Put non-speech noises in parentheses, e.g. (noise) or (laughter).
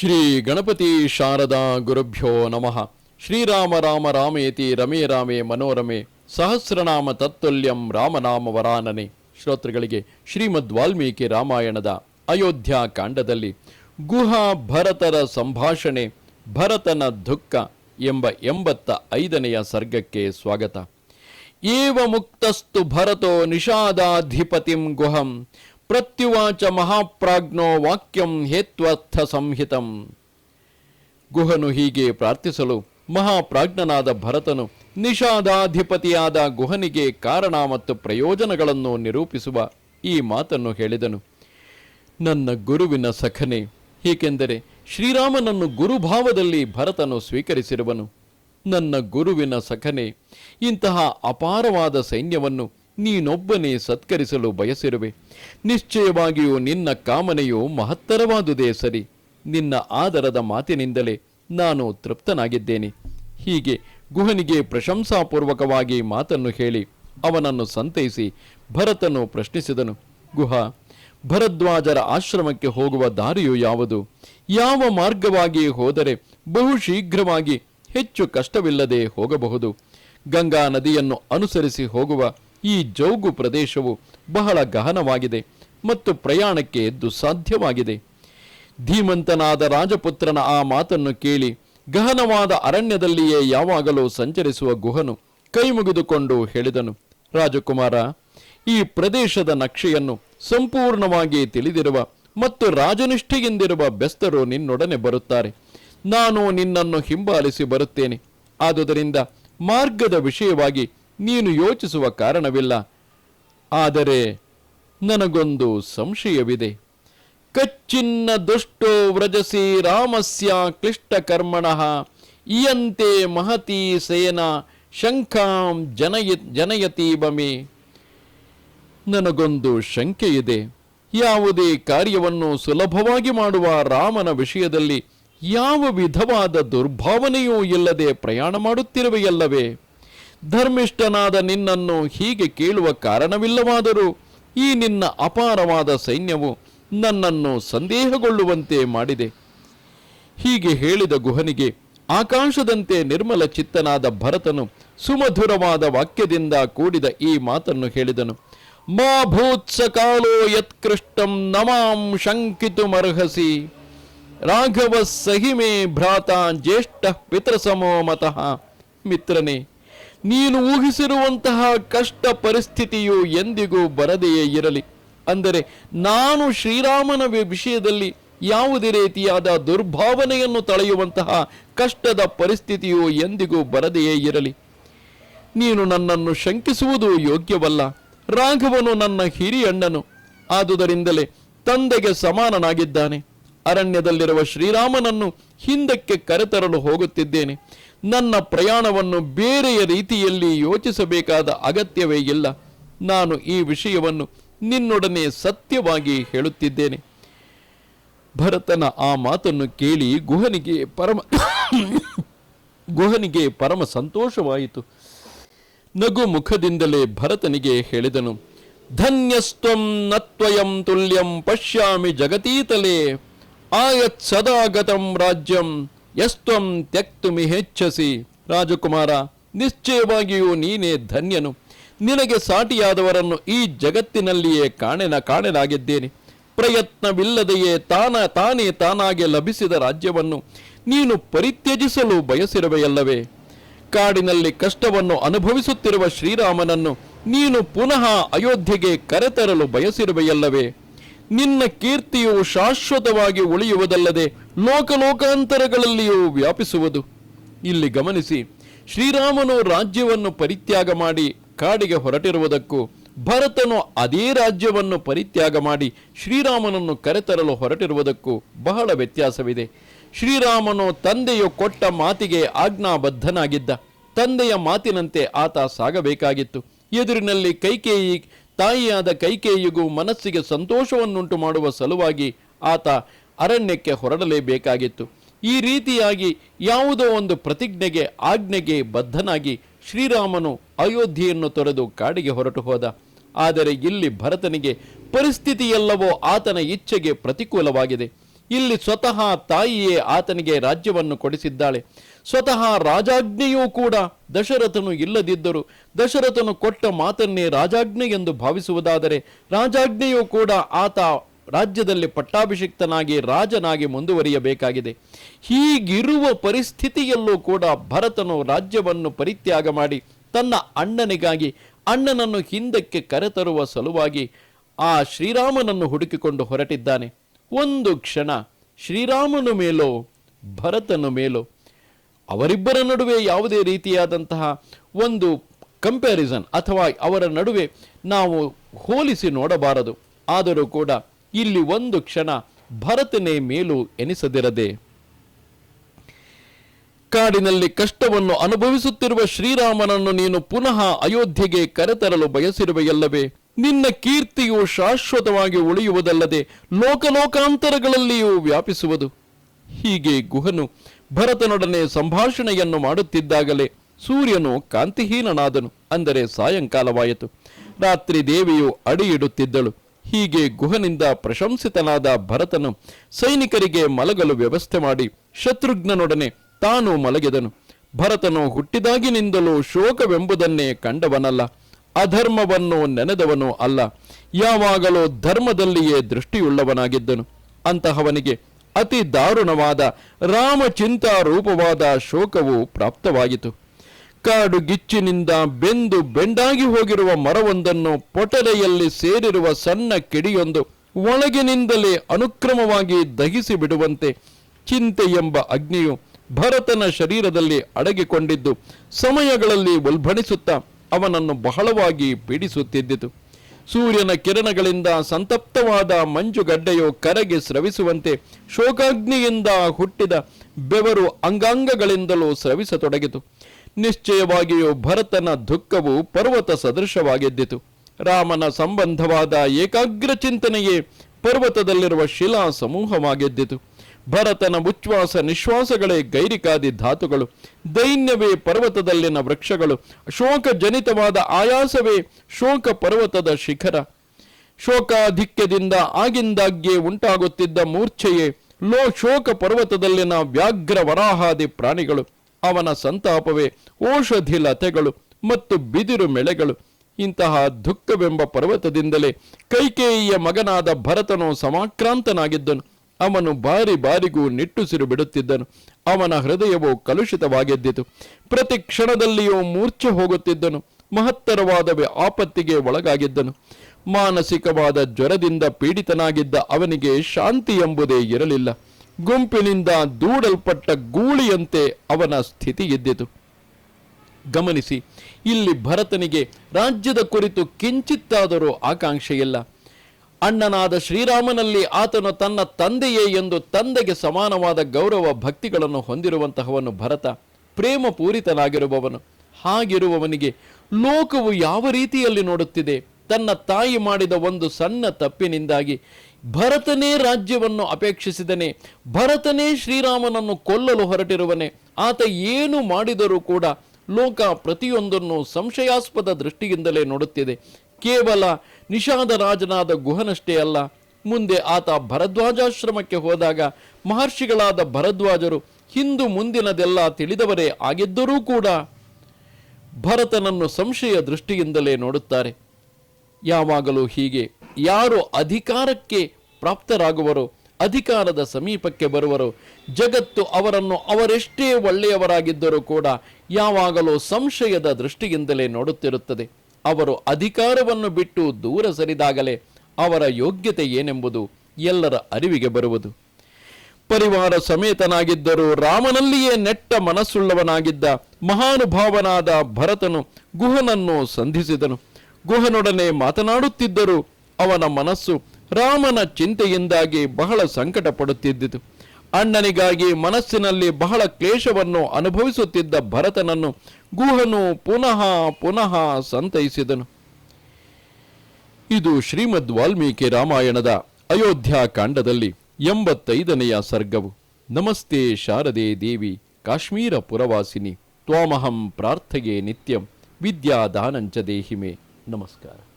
ಶ್ರೀ ಗಣಪತಿ ಶಾರದಾ ಗುರುಭ್ಯೋ ನಮಃ. ಶ್ರೀರಾಮ ರಾಮ ರಾಮೇತಿ ರಮೇ ರಾಮೇ ಮನೋರಮೆ ಸಹಸ್ರನಾಮ ತತ್ತುಲ್ಯಂ ರಾಮನಾಮ ವರಾನನೆ. ಶ್ರೋತೃಗಳಿಗೆ ಶ್ರೀಮದ್ ವಾಲ್ಮೀಕಿ ರಾಮಾಯಣದ ಅಯೋಧ್ಯ ಕಾಂಡದಲ್ಲಿ ಗುಹಾ ಭರತರ ಸಂಭಾಷಣೆ ಭರತನ ದುಃಖ ಎಂಬ ಎಂಬತ್ತ ಐದನೆಯ ಸರ್ಗಕ್ಕೆ ಸ್ವಾಗತ. ಏವ ಮುಕ್ತಸ್ತು ಭರತೋ ನಿಷಾದಾಧಿಪತಿಂ ಗುಹಂ ಪ್ರತ್ಯುವಾಚ ಮಹಾಪ್ರಾಜ್ಞೋ ವಾಕ್ಯಂ ಹೇತ್ವರ್ಥ ಸಂಹಿತಂ. ಗುಹನು ಹೀಗೆ ಪ್ರಾರ್ಥಿಸಲು ಮಹಾಪ್ರಾಜ್ಞನಾದ ಭರತನು ನಿಷಾದಾಧಿಪತಿಯಾದ ಗುಹನಿಗೆ ಕಾರಣ ಮತ್ತು ಪ್ರಯೋಜನಗಳನ್ನು ನಿರೂಪಿಸುವ ಈ ಮಾತನ್ನು ಹೇಳಿದನು. ನನ್ನ ಗುರುವಿನ ಸಖನೆ ಏಕೆಂದರೆ ಶ್ರೀರಾಮನನ್ನು ಗುರುಭಾವದಲ್ಲಿ ಭರತನು ಸ್ವೀಕರಿಸಿರುವನು. ನನ್ನ ಗುರುವಿನ ಸಖನೆ, ಇಂತಹ ಅಪಾರವಾದ ಸೈನ್ಯವನ್ನು ನೀನೊಬ್ಬನೇ ಸತ್ಕರಿಸಲು ಬಯಸಿರುವೆ. ನಿಶ್ಚಯವಾಗಿಯೂ ನಿನ್ನ ಕಾಮನೆಯು ಮಹತ್ತರವಾದುದೇ ಸರಿ. ನಿನ್ನ ಆದರದ ಮಾತಿನಿಂದಲೇ ನಾನು ತೃಪ್ತನಾಗಿದ್ದೇನೆ. ಹೀಗೆ ಗುಹನಿಗೆ ಪ್ರಶಂಸಾಪೂರ್ವಕವಾಗಿ ಮಾತನ್ನು ಹೇಳಿ ಅವನನ್ನು ಸಂತೈಸಿ ಭರತನು ಪ್ರಶ್ನಿಸಿದನು. ಗುಹ, ಭರದ್ವಾಜರ ಆಶ್ರಮಕ್ಕೆ ಹೋಗುವ ದಾರಿಯು ಯಾವುದು? ಯಾವ ಮಾರ್ಗವಾಗಿ ಹೋದರೆ ಬಹು ಶೀಘ್ರವಾಗಿ ಹೆಚ್ಚು ಕಷ್ಟವಿಲ್ಲದೆ ಹೋಗಬಹುದು. ಗಂಗಾ ನದಿಯನ್ನು ಅನುಸರಿಸಿ ಹೋಗುವ ಈ ಜೌಗು ಪ್ರದೇಶವು ಬಹಳ ಗಹನವಾಗಿದೆ ಮತ್ತು ಪ್ರಯಾಣಕ್ಕೆ ದುಸ್ಸಾಧ್ಯವಾಗಿದೆ ಧೀಮಂತನಾದ ರಾಜಪುತ್ರನ ಆ ಮಾತನ್ನು ಕೇಳಿ ಗಹನವಾದ ಅರಣ್ಯದಲ್ಲಿಯೇ ಯಾವಾಗಲೂ ಸಂಚರಿಸುವ ಗುಹನು ಕೈ ಮುಗಿದುಕೊಂಡು ಹೇಳಿದನು, ರಾಜಕುಮಾರ, ಈ ಪ್ರದೇಶದ ನಕ್ಷೆಯನ್ನು ಸಂಪೂರ್ಣವಾಗಿ ತಿಳಿದಿರುವ ಮತ್ತು ರಾಜನಿಷ್ಠೆಯಿಂದಿರುವ ಬೆಸ್ತರು ನಿನ್ನೊಡನೆ ಬರುತ್ತಾರೆ. ನಾನು ನಿನ್ನನ್ನು ಹಿಂಬಾಲಿಸಿ ಬರುತ್ತೇನೆ. ಆದುದರಿಂದ ಮಾರ್ಗದ ವಿಷಯವಾಗಿ ನೀನು ಯೋಚಿಸುವ ಕಾರಣವಿಲ್ಲ. ಆದರೆ ನನಗೊಂದು ಸಂಶಯವಿದೆ. ಕಚ್ಚಿನ್ನ ದುಷ್ಟೋ ವ್ರಜಸಿ ರಾಮಸ್ಯ ಕ್ಲಿಷ್ಟ ಕರ್ಮಣಃ, ಇಯಂತೆ ಮಹತಿ ಸೇನ ಶಂಖಾಂ ಜನಯ, ಜನಯತಿ ಬಮೆ. ನನಗೊಂದು ಶಂಕೆ ಇದೆ ಯಾವುದೇ ಕಾರ್ಯವನ್ನು ಸುಲಭವಾಗಿ ಮಾಡುವ ರಾಮನ ವಿಷಯದಲ್ಲಿ ಯಾವ ವಿಧವಾದ ದುರ್ಭಾವನೆಯೂ ಇಲ್ಲದೆ ಪ್ರಯಾಣ ಮಾಡುತ್ತಿರುವೆಯಲ್ಲವೇ? ಧರ್ಮಿಷ್ಠನಾದ ನಿನ್ನನ್ನು ಹೀಗೆ ಕೇಳುವ ಕಾರಣವಿಲ್ಲವಾದರೂ ಈ ನಿನ್ನ ಅಪಾರವಾದ ಸೈನ್ಯವು ನನ್ನನ್ನು ಸಂದೇಹಗೊಳ್ಳುವಂತೆ ಮಾಡಿದೆ. ಹೀಗೆ ಹೇಳಿದ ಗುಹನಿಗೆ ಆಕಾಶದಂತೆ ನಿರ್ಮಲ ಚಿತ್ತನಾದ ಭರತನು ಸುಮಧುರವಾದ ವಾಕ್ಯದಿಂದ ಕೂಡಿದ ಈ ಮಾತನ್ನು ಹೇಳಿದನು. ಮಾ ಭೂತ್ಸ ಕಾಲೋ ಯತ್ಕೃಷ್ಟಂ ನಮಾಂ ಶಂಕಿತುಮರ್ಹಸಿ. ರಾಘವ ಸಹಿಮೆ ಭ್ರಾತ ಜ್ಯೇಷ್ಠ ಪಿತೃಸಮೋ ಮತಃ. ಮಿತ್ರನೇ ನೀನು ಊಹಿಸಿರುವಂತಹ ಕಷ್ಟ ಪರಿಸ್ಥಿತಿಯು ಎಂದಿಗೂ ಬರದೆಯೇ ಇರಲಿ. ಅಂದರೆ ನಾನು ಶ್ರೀರಾಮನ ವಿಷಯದಲ್ಲಿ ಯಾವುದೇ ರೀತಿಯಾದ ದುರ್ಭಾವನೆಯನ್ನು ತಳೆಯುವಂತಹ ಕಷ್ಟದ ಪರಿಸ್ಥಿತಿಯು ಎಂದಿಗೂ ಬರದೆಯೇ ಇರಲಿ. ನೀನು ನನ್ನನ್ನು ಶಂಕಿಸುವುದು ಯೋಗ್ಯವಲ್ಲ. ರಾಘವನು ನನ್ನ ಹಿರಿಯಣ್ಣನು ಆದುದರಿಂದಲೇ ತಂದೆಗೆ ಸಮಾನನಾಗಿದ್ದಾನೆ. ಅರಣ್ಯದಲ್ಲಿರುವ ಶ್ರೀರಾಮನನ್ನು ಹಿಂದಕ್ಕೆ ಕರೆತರಲು ಹೋಗುತ್ತಿದ್ದೇನೆ. ನನ್ನ ಪ್ರಯಾಣವನ್ನು ಬೇರೆಯ ರೀತಿಯಲ್ಲಿ ಯೋಚಿಸಬೇಕಾದ ಅಗತ್ಯವೇ ಇಲ್ಲ. ನಾನು ಈ ವಿಷಯವನ್ನು ನಿನ್ನೊಡನೆ ಸತ್ಯವಾಗಿ ಹೇಳುತ್ತಿದ್ದೇನೆ. ಭರತನ ಆ ಮಾತನ್ನು ಕೇಳಿ ಗುಹನಿಗೆ ಪರಮ (coughs) ಗುಹನಿಗೆ ಪರಮ ಸಂತೋಷವಾಯಿತು. ನಗು ಮುಖದಿಂದಲೇ ಭರತನಿಗೆ ಹೇಳಿದನು, ಧನ್ಯಸ್ತ್ವಂ ನತ್ವಯಂ ತುಲ್ಯಂ ಪಶ್ಯಾಮಿ ಜಗತೀತಲೆ, ಆಯತ್ ಸದಾಗತಂ ರಾಜ್ಯಂ ಯಸ್ತ್ವಂ ಹೆಚ್ಚಸಿ, ರಾಜಕುಮಾರ, ನಿಶ್ಚಯವಾಗಿಯೂ ನೀನೇ ಧನ್ಯನು. ನಿನಗೆ ಸಾಟಿಯಾದವರನ್ನು ಈ ಜಗತ್ತಿನಲ್ಲಿಯೇ ಕಾಣೆನ, ಕಾಣಲಾಗಿದ್ದೇನೆ. ಪ್ರಯತ್ನವಿಲ್ಲದೆಯೇ ತಾನ, ತಾನೇ ತಾನಾಗೆ ಲಭಿಸಿದ ರಾಜ್ಯವನ್ನು ನೀನು ಪರಿತ್ಯಜಿಸಲು ಬಯಸಿರುವೆಯಲ್ಲವೇ. ಕಾಡಿನಲ್ಲಿ ಕಷ್ಟವನ್ನು ಅನುಭವಿಸುತ್ತಿರುವ ಶ್ರೀರಾಮನನ್ನು ನೀನು ಪುನಃ ಅಯೋಧ್ಯೆಗೆ ಕರೆತರಲು ಬಯಸಿರುವೆಯಲ್ಲವೇ. ನಿನ್ನ ಕೀರ್ತಿಯು ಶಾಶ್ವತವಾಗಿ ಉಳಿಯುವುದಲ್ಲದೆ ಲೋಕಲೋಕಾಂತರಗಳಲ್ಲಿಯೂ ವ್ಯಾಪಿಸುವುದು. ಇಲ್ಲಿ ಗಮನಿಸಿ, ಶ್ರೀರಾಮನು ರಾಜ್ಯವನ್ನು ಪರಿತ್ಯಾಗ ಮಾಡಿ ಕಾಡಿಗೆ ಹೊರಟಿರುವುದಕ್ಕೂ, ಭರತನು ಅದೇ ರಾಜ್ಯವನ್ನು ಪರಿತ್ಯಾಗ ಮಾಡಿ ಶ್ರೀರಾಮನನ್ನು ಕರೆತರಲು ಹೊರಟಿರುವುದಕ್ಕೂ ಬಹಳ ವ್ಯತ್ಯಾಸವಿದೆ. ಶ್ರೀರಾಮನು ತಂದೆಯು ಕೊಟ್ಟ ಮಾತಿಗೆ ಆಜ್ಞಾಬದ್ಧನಾಗಿದ್ದ. ತಂದೆಯ ಮಾತಿನಂತೆ ಆತ ಸಾಗಬೇಕಾಗಿತ್ತು. ಎದುರಿನಲ್ಲಿ ಕೈಕೇಯಿ, ತಾಯಿಯಾದ ಕೈಕೇಯಿಗೂ ಮನಸ್ಸಿಗೆ ಸಂತೋಷವನ್ನುಂಟು ಮಾಡುವ ಸಲುವಾಗಿ ಆತ ಅರಣ್ಯಕ್ಕೆ ಹೊರಡಲೇಬೇಕಾಗಿತ್ತು. ಈ ರೀತಿಯಾಗಿ ಯಾವುದೋ ಒಂದು ಪ್ರತಿಜ್ಞೆಗೆ ಆಜ್ಞೆಗೆ ಬದ್ಧನಾಗಿ ಶ್ರೀರಾಮನು ಅಯೋಧ್ಯೆಯನ್ನು ತೊರೆದು ಕಾಡಿಗೆ ಹೊರಟು ಹೋದ. ಆದರೆ ಇಲ್ಲಿ ಭರತನಿಗೆ ಪರಿಸ್ಥಿತಿಯೆಲ್ಲವೋ ಆತನ ಇಚ್ಛೆಗೆ ಪ್ರತಿಕೂಲವಾಗಿದೆ. ಇಲ್ಲಿ ಸ್ವತಃ ತಾಯಿಯೇ ಆತನಿಗೆ ರಾಜ್ಯವನ್ನು ಕೊಡಿಸಿದ್ದಾಳೆ. ಸ್ವತಃ ರಾಜಾಜ್ಞೆಯೂ ಕೂಡ ದಶರಥನು ಇಲ್ಲದಿದ್ದರು ದಶರಥನು ಕೊಟ್ಟ ಮಾತನ್ನೇ ರಾಜಾಜ್ಞೆ ಎಂದು ಭಾವಿಸುವುದಾದರೆ ರಾಜಾಜ್ಞೆಯೂ ಕೂಡ ಆತ ರಾಜ್ಯದಲ್ಲಿ ಪಟ್ಟಾಭಿಷಿಕ್ತನಾಗಿ ರಾಜನಾಗಿ ಮುಂದುವರಿಯಬೇಕಾಗಿದೆ. ಹೀಗಿರುವ ಪರಿಸ್ಥಿತಿಯಲ್ಲೂ ಕೂಡ ಭರತನು ರಾಜ್ಯವನ್ನು ಪರಿತ್ಯಾಗ ಮಾಡಿ ತನ್ನ ಅಣ್ಣನಿಗಾಗಿ ಅಣ್ಣನನ್ನು ಹಿಂದಕ್ಕೆ ಕರೆತರುವ ಸಲುವಾಗಿ ಆ ಶ್ರೀರಾಮನನ್ನು ಹುಡುಕಿಕೊಂಡು ಹೊರಟಿದ್ದಾನೆ. ಒಂದು ಕ್ಷಣ ಶ್ರೀರಾಮನು ಮೇಲೋ ಭರತನ ಮೇಲೋ ಅವರಿಬ್ಬರ ನಡುವೆ ಯಾವುದೇ ರೀತಿಯಾದಂತಹ ಒಂದು ಕಂಪ್ಯಾರಿಸನ್ ಅಥವಾ ಅವರ ನಡುವೆ ನಾವು ಹೋಲಿಸಿ ನೋಡಬಾರದು. ಆದರೂ ಕೂಡ ಇಲ್ಲಿ ಒಂದು ಕ್ಷಣ ಭರತನೇ ಮೇಲೂ ಎನಿಸದಿರದೆ. ಕಾಡಿನಲ್ಲಿ ಕಷ್ಟವನ್ನು ಅನುಭವಿಸುತ್ತಿರುವ ಶ್ರೀರಾಮನನ್ನು ನೀನು ಪುನಃ ಅಯೋಧ್ಯೆಗೆ ಕರೆತರಲು ಬಯಸಿರುವೆಯಲ್ಲವೇ? ನಿನ್ನ ಕೀರ್ತಿಯು ಶಾಶ್ವತವಾಗಿ ಉಳಿಯುವುದಲ್ಲದೆ ಲೋಕಲೋಕಾಂತರಗಳಲ್ಲಿಯೂ ವ್ಯಾಪಿಸುವುದು. ಹೀಗೆ ಗುಹನು ಭರತನೊಡನೆ ಸಂಭಾಷಣೆಯನ್ನು ಮಾಡುತ್ತಿದ್ದಾಗಲೇ ಸೂರ್ಯನು ಕಾಂತಿಹೀನನಾದನು, ಅಂದರೆ ಸಾಯಂಕಾಲವಾಯಿತು. ರಾತ್ರಿ ದೇವಿಯು ಅಡಿಯಿಡುತ್ತಿದ್ದಳು ಹೀಗೆ ಗುಹನಿಂದ ಪ್ರಶಂಸಿತನಾದ ಭರತನು ಸೈನಿಕರಿಗೆ ಮಲಗಲು ವ್ಯವಸ್ಥೆ ಮಾಡಿ ಶತ್ರುಘ್ನನೊಡನೆ ತಾನು ಮಲಗಿದನು. ಭರತನು ಹುಟ್ಟಿದಾಗಿನಿಂದಲೂ ಶೋಕವೆಂಬುದನ್ನೇ ಕಂಡವನಲ್ಲ, ಅಧರ್ಮವನ್ನು ನೆನೆದವನು ಅಲ್ಲ, ಯಾವಾಗಲೂ ಧರ್ಮದಲ್ಲಿಯೇ ದೃಷ್ಟಿಯುಳ್ಳವನಾಗಿದ್ದನು. ಅಂತಹವನಿಗೆ ಅತಿ ದಾರುಣವಾದ ರಾಮಚಿಂತಾ ರೂಪವಾದ ಶೋಕವು ಪ್ರಾಪ್ತವಾಯಿತು. ಕಾಡು ಗಿಚ್ಚಿನಿಂದ ಬೆಂದು ಬೆಂಡಾಗಿ ಹೋಗಿರುವ ಮರವೊಂದನ್ನು ಪೊಟರೆಯಲ್ಲಿ ಸೇರಿರುವ ಸಣ್ಣ ಕಿಡಿಯೊಂದು ಒಳಗಿನಿಂದಲೇ ಅನುಕ್ರಮವಾಗಿ ದಹಿಸಿ ಬಿಡುವಂತೆ ಚಿಂತೆ ಎಂಬ ಅಗ್ನಿಯು ಭರತನ ಶರೀರದಲ್ಲಿ ಅಡಗಿಕೊಂಡಿದ್ದು ಸಮಯಗಳಲ್ಲಿ ಉಲ್ಬಣಿಸುತ್ತಾ ಅವನನ್ನು ಬಹಳವಾಗಿ ಪೀಡಿಸುತ್ತಿದ್ದಿತು. ಸೂರ್ಯನ ಕಿರಣಗಳಿಂದ ಸಂತಪ್ತವಾದ ಮಂಜುಗಡ್ಡೆಯು ಕರಗಿ ಸ್ರವಿಸುವಂತೆ ಶೋಕಾಗ್ನಿಯಿಂದ ಹುಟ್ಟಿದ ಬೆವರು ಅಂಗಾಂಗಗಳಿಂದಲೂ ಸ್ರವಿಸತೊಡಗಿತು. ನಿಶ್ಚಯವಾಗಿಯೂ ಭರತನ ದುಃಖವು ಪರ್ವತ ಸದೃಶವಾಗಿದ್ದಿತು. ರಾಮನ ಸಂಬಂಧವಾದ ಏಕಾಗ್ರ ಚಿಂತನೆಯೇ ಪರ್ವತದಲ್ಲಿರುವ ಶಿಲಾ ಸಮೂಹವಾಗಿದ್ದಿತು. ಭರತನ ಉಚ್ಛ್ವಾಸ ನಿಶ್ವಾಸಗಳೇ ಗೈರಿಕಾದಿ ಧಾತುಗಳು. ದೈನ್ಯವೇ ಪರ್ವತದಲ್ಲಿನ ವೃಕ್ಷಗಳು. ಶೋಕ ಜನಿತವಾದ ಆಯಾಸವೇ ಶೋಕ ಪರ್ವತದ ಶಿಖರ. ಶೋಕಾಧಿಕ್ಯದಿಂದ ಆಗಿಂದಾಗ್ಗೆ ಉಂಟಾಗುತ್ತಿದ್ದ ಮೂರ್ಛೆಯೇ ಲೋ ಶೋಕ ಪರ್ವತದಲ್ಲಿನ ವ್ಯಾಘ್ರ ವರಾಹಾದಿ ಪ್ರಾಣಿಗಳು. ಅವನ ಸಂತಾಪವೇ ಔಷಧಿ ಲತೆಗಳು ಮತ್ತು ಬಿದಿರು ಮೆಳೆಗಳು. ಇಂತಹ ದುಃಖವೆಂಬ ಪರ್ವತದಿಂದಲೇ ಕೈಕೇಯಿಯ ಮಗನಾದ ಭರತನು ಸಮಾಕ್ರಾಂತನಾಗಿದ್ದನು. ಅವನು ಬಾರಿ ಬಾರಿಗೂ ನಿಟ್ಟುಸಿರು ಬಿಡುತ್ತಿದ್ದನು ಅವನ ಹೃದಯವು ಕಲುಷಿತವಾಗಿದ್ದಿತು. ಪ್ರತಿ ಕ್ಷಣದಲ್ಲಿಯೂ ಮೂರ್ಛೆ ಹೋಗುತ್ತಿದ್ದನು. ಮಹತ್ತರವಾದವೇ ಆಪತ್ತಿಗೆ ಒಳಗಾಗಿದ್ದನು. ಮಾನಸಿಕವಾದ ಜ್ವರದಿಂದ ಪೀಡಿತನಾಗಿದ್ದ ಅವನಿಗೆ ಶಾಂತಿ ಎಂಬುದೇ ಇರಲಿಲ್ಲ. ಗುಂಪಿನಿಂದ ದೂಡಲ್ಪಟ್ಟ ಗೂಳಿಯಂತೆ ಅವನ ಸ್ಥಿತಿ ಎದ್ದಿತು ಗಮನಿಸಿ, ಇಲ್ಲಿ ಭರತನಿಗೆ ರಾಜ್ಯದ ಕುರಿತು ಕಿಂಚಿತ್ತಾದರೂ ಆಕಾಂಕ್ಷೆಯಿಲ್ಲ. ಅಣ್ಣನಾದ ಶ್ರೀರಾಮನಲ್ಲಿ ಆತನು ತನ್ನ ತಂದೆಯೇ ಎಂದು ತಂದೆಗೆ ಸಮಾನವಾದ ಗೌರವ ಭಕ್ತಿಗಳನ್ನು ಹೊಂದಿರುವಂತಹವನು ಭರತ. ಪ್ರೇಮಪೂರಿತನಾಗಿರುವವನು. ಹಾಗಿರುವವನಿಗೆ ಲೋಕವು ಯಾವ ರೀತಿಯಲ್ಲಿ ನೋಡುತ್ತಿದೆ? ತನ್ನ ತಾಯಿ ಮಾಡಿದ ಒಂದು ಸಣ್ಣ ತಪ್ಪಿನಿಂದಾಗಿ ಭರತನೇ ರಾಜ್ಯವನ್ನು ಅಪೇಕ್ಷಿಸಿದನೆ, ಭರತನೇ ಶ್ರೀರಾಮನನ್ನು ಕೊಲ್ಲಲು ಹೊರಟಿರುವನೆ, ಆತ ಏನು ಮಾಡಿದರೂ ಕೂಡ ಲೋಕ ಪ್ರತಿಯೊಂದನ್ನು ಸಂಶಯಾಸ್ಪದ ದೃಷ್ಟಿಯಿಂದಲೇ ನೋಡುತ್ತಿದೆ. ಕೇವಲ ನಿಷಾದ ರಾಜನಾದ ಗುಹನಷ್ಟೇ ಅಲ್ಲ, ಮುಂದೆ ಆತ ಭರದ್ವಾಜಾಶ್ರಮಕ್ಕೆ ಹೋದಾಗ ಮಹರ್ಷಿಗಳಾದ ಭರದ್ವಾಜರು ಹಿಂದು ಮುಂದಿನದೆಲ್ಲ ತಿಳಿದವರೇ ಆಗಿದ್ದರೂ ಕೂಡ ಭರತನನ್ನು ಸಂಶಯ ದೃಷ್ಟಿಯಿಂದಲೇ ನೋಡುತ್ತಾರೆ. ಯಾವಾಗಲೂ ಹೀಗೆ. ಯಾರು ಅಧಿಕಾರಕ್ಕೆ ಪ್ರಾಪ್ತರಾಗುವರು, ಅಧಿಕಾರದ ಸಮೀಪಕ್ಕೆ ಬರುವರು, ಜಗತ್ತು ಅವರನ್ನು ಅವರೆಷ್ಟೇ ಒಳ್ಳೆಯವರಾಗಿದ್ದರೂ ಕೂಡ ಯಾವಾಗಲೂ ಸಂಶಯದ ದೃಷ್ಟಿಯಿಂದಲೇ ನೋಡುತ್ತಿರುತ್ತದೆ. ಅವರು ಅಧಿಕಾರವನ್ನು ಬಿಟ್ಟು ದೂರ ಸರಿದಾಗಲೇ ಅವರ ಯೋಗ್ಯತೆ ಏನೆಂಬುದು ಎಲ್ಲರ ಅರಿವಿಗೆ ಬರುವುದು. ಪರಿವಾರ ಸಮೇತನಾಗಿದ್ದರೂ ರಾಮನಲ್ಲಿಯೇ ನೆಟ್ಟ ಮನಸ್ಸುಳ್ಳವನಾಗಿದ್ದ ಮಹಾನುಭಾವನಾದ ಭರತನು ಗುಹನನ್ನು ಸಂಧಿಸಿದನು. ಗುಹನೊಡನೆ ಮಾತನಾಡುತ್ತಿದ್ದರೂ ಅವನ ಮನಸ್ಸು ರಾಮನ ಚಿಂತೆಯಿಂದಾಗಿ ಬಹಳ ಸಂಕಟ ಪಡುತ್ತಿದ್ದಿತು ಅಣ್ಣನಿಗಾಗಿ ಮನಸ್ಸಿನಲ್ಲಿ ಬಹಳ ಕ್ಲೇಶವನ್ನು ಅನುಭವಿಸುತ್ತಿದ್ದ ಭರತನನ್ನು ಗುಹನು ಪುನಃ ಪುನಃ ಸಂತೈಸಿದನು. ಇದು ಶ್ರೀಮದ್ ವಾಲ್ಮೀಕಿ ರಾಮಾಯಣದ ಅಯೋಧ್ಯ ಕಾಂಡದಲ್ಲಿ ಎಂಬತ್ತೈದನೆಯ ಸರ್ಗವು. ನಮಸ್ತೆ ಶಾರದೆ ದೇವಿ, ಕಾಶ್ಮೀರ ಪುರವಾಸಿನಿ, ತ್ವಾಮಹಂ ಪ್ರಾರ್ಥಗೆ ನಿತ್ಯಂ, ವಿದ್ಯಾದಾನಂಚ ದೇಹಿಮೆ. ನಮಸ್ಕಾರ.